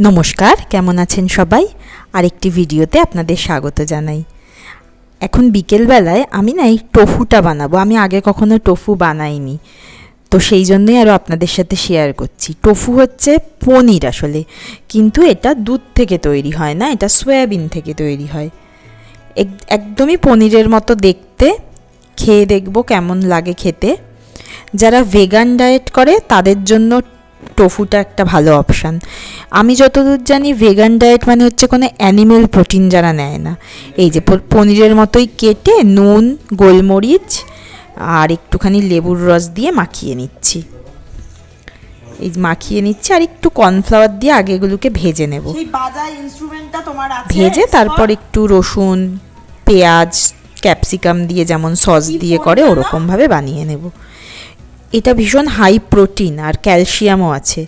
নমস্কার, কেমন আছেন সবাই? আরেকটি ভিডিওতে আপনাদের স্বাগত জানাই। এখন বিকেলবেলায় আমি না এই টোফুটা বানাবো। আমি আগে কখনো টোফু বানাইনি। তো সেই জন্যই আরও আপনাদের সাথে শেয়ার করছি। টোফু হচ্ছে পনির আসলে। কিন্তু এটা দুধ থেকে তৈরি হয় না, এটা সয়াবিন থেকে তৈরি হয়। এক- একদমই পনিরের মতো দেখতে। খেয়ে দেখব কেমন লাগে খেতে। যারা ভেগান ডায়েট করে, তাদের জন্য টোফুটা একটা ভালো অপশান আমি যতদূর জানি ভেগান ডায়েট মানে হচ্ছে কোনো অ্যানিমেল প্রোটিন যারা নেয় না। এই যে পনিরের মতোই কেটে নুন গোলমরিচ আর একটুখানি লেবুর রস দিয়ে মাখিয়ে নিচ্ছি। এই মাখিয়ে নিচ্ছি আর একটু কর্নফ্লাওয়ার দিয়ে আগে এগুলোকে ভেজে নেব। ভেজে তারপর একটু রসুন পেঁয়াজ ক্যাপসিকাম দিয়ে যেমন সস দিয়ে করে ওরকমভাবে বানিয়ে নেব। এটা ভীষণ হাই প্রোটিন আর ক্যালসিয়ামও আছে।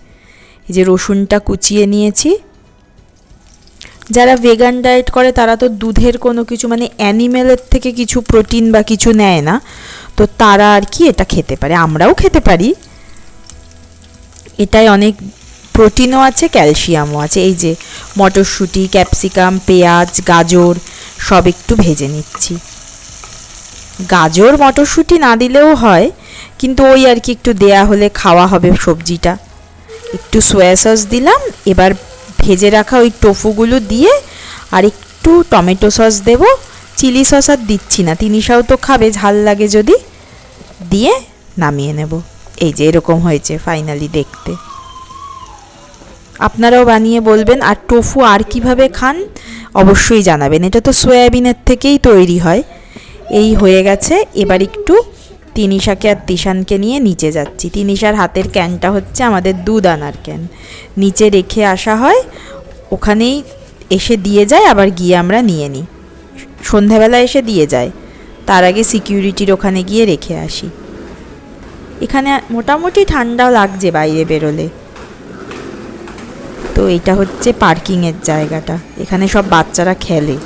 এই যে রসুনটা কুচিয়ে নিয়েছি। যারা ভেগান ডায়েট করে, তারা তো দুধের কোনো কিছু মানে অ্যানিমেলের থেকে কিছু প্রোটিন বা কিছু নেয় না। তো তারা আর কি এটা খেতে পারে? আমরাও খেতে পারি। এটায় অনেক প্রোটিনও আছে ক্যালসিয়ামও আছে। এই যে মটরশুঁটি ক্যাপসিকাম পেঁয়াজ, গাজর, সব একটু ভেজে নিচ্ছি। গাজর, মটরশুঁটি না দিলেও হয়। কিন্তু ওই আর কি একটু দেয়া হলে খাওয়া হবে সবজিটা। একটু সয়া সস দিলাম, এবার ভেজে রাখা ওই টোফুগুলো দিয়ে আর একটু টমেটো সস দেব। চিলি সস আর দিচ্ছি না তিনিসাও তো খাবে, ঝাল লাগে যদি। দিয়ে নামিয়ে নেব। এই যে এরকম হয়েছে ফাইনালি দেখতে। আপনারাও বানিয়ে বলবেন, আর টোফু আর কীভাবে খান অবশ্যই জানাবেন। এটা তো সয়াবিনের থেকেই তৈরি হয়। এই হয়ে গেছে, এবার একটু তিনিশাকে আর তিশানকে নিয়ে নিচে যাচ্ছি। তিনিশার হাতের ক্যানটা হচ্ছে আমাদের দুধ আনার ক্যান। নিচে রেখে আসা হয়, ওখানেই এসে দিয়ে যায়, আবার গিয়ে আমরা নিয়ে নিই। সন্ধ্যাবেলা এসে দিয়ে যায়। তার আগে সিকিউরিটির ওখানে গিয়ে রেখে আসি। এখানে মোটামুটি ঠান্ডাও লাগছে বাইরে বেরোলে। তো এটা হচ্ছে পার্কিংয়ের জায়গাটা। এখানে সব বাচ্চারা খেলে।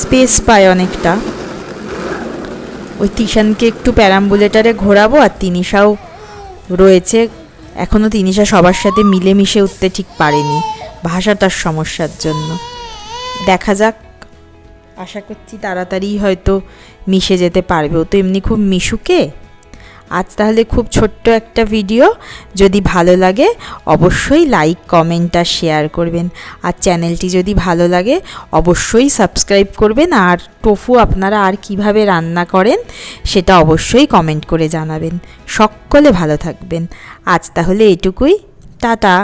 স্পেস পায় অনেকটা। ওই তিশানকে একটু প্যারাম্বুলেটারে ঘোরাবো আর তিনিশাও রয়েছে। এখনও তিনিশা সবার সাথে মিলেমিশে উঠতে ঠিক পারেনি ভাষাটার সমস্যার জন্য। দেখা যাক। আশা করছি তাড়াতাড়ি হয়তো মিশে যেতে পারবে। ও তো এমনি খুব মিশুকে। আজ তাহলে খুব ছোট্ট একটা ভিডিও। যদি ভালো লাগে, অবশ্যই লাইক কমেন্ট আর শেয়ার করবেন। আর চ্যানেলটি যদি ভালো লাগে, অবশ্যই সাবস্ক্রাইব করবেন। আর টোফু, আপনারা আর কীভাবে রান্না করেন, সেটা অবশ্যই কমেন্ট করে জানাবেন। সকলে ভালো থাকবেন। আজ তাহলে এটুকুই। টাটা।